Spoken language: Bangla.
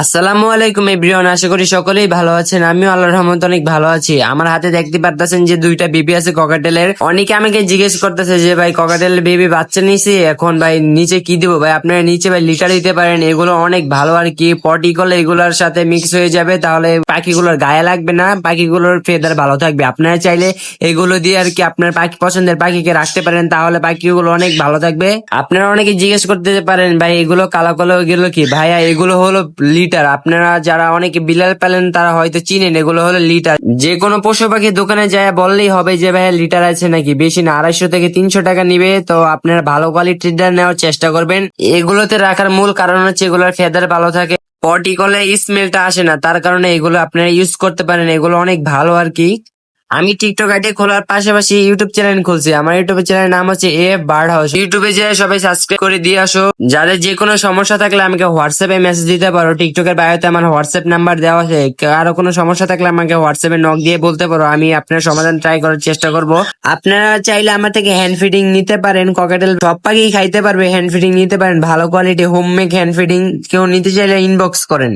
আসসালামু আলাইকুম, এভরিওয়ান। আশা করি সকলেই ভালো আছেন। আমিও আল্লাহর রহমত অনেক ভালো আছি। আমার হাতে দেখতে পারতেছেন যে দুইটা বেবি আছে ককাটেলের অনেকে আমাকে জিজ্ঞেস করতেছে যে, ভাই ককাটেলের বেবি বাচ্চা নিছি এখন ভাই নিচে কি দিব? ভাই, আপনারা নিচে ভাই লিটার দিতে পারেন। এগুলো অনেক ভালো। আর কি পটি করলে এগুলোর সাথে মিক্স হয়ে যাবে, তাহলে পাখিগুলোর গায়ে লাগবে না। পাখিগুলোর ফেদার ভালো থাকবে। আপনারা চাইলে এগুলো দিয়ে আর কি আপনার পাখি পছন্দের পাখিকে রাখতে পারেন, তাহলে পাখিগুলো অনেক ভালো থাকবে। আপনারা অনেকে জিজ্ঞেস করতে পারেন, ভাই, এগুলো কালো কালো এগুলো কি? ভাইয়া, এগুলো হলো লিটার। আপনারা যারা অনেকে বিলাল পেলেন, তারা হয়তো চিনেন, এগুলো হলো লিটার। যে কোনো পশু পাখি দোকানে যায় বললেই হবে যে, ভাইয়া, লিটার আছে নাকি? বেশি না, আড়াইশো থেকে তিনশো টাকা নিবে, তো আপনারা ভালো কোয়ালিটিটা নেওয়ার চেষ্টা করবেন। এগুলোতে রাখার মূল কারণ হচ্ছে এগুলোর ফেদার ভালো থাকে। পটি করলে স্মেলটা আসে না, তার কারণে এগুলো আপনারা ইউজ করতে পারেন, এগুলো অনেক ভালো আর কি। আমি টিকটক আইডি খোলার পাশাপাশি ইউটিউব চ্যানেল খুলছি। আমার ইউটিউব চ্যানেলের নাম হচ্ছে এ বার্ড হাউস ইউটিউবে যে সবাই সাবস্ক্রাইব করে দিয়ে আসো। যাদের যে কোনো সমস্যা থাকলে আমাকে হোয়াটসঅ্যাপে মেসেজ দিতে পারো। টিকটকের বায়োতে আমার হোয়াটসঅ্যাপ নাম্বার দেওয়া আছে। কারও কোনো সমস্যা থাকলে আমাকে হোয়াটসঅ্যাপে নক দিয়ে বলতে পারো। আমি আপনার সমাধান ট্রাই করার চেষ্টা করব। আপনারা চাইলে আমার থেকে হ্যান্ড ফিডিং নিতে পারেন। ককেটেল সব পাখি খাইতে পারবে। হ্যান্ড ফিডিং নিতে পারেন। ভালো quality home make hand feeding কেউ নিতে চাইলে ইনবক্স করেন।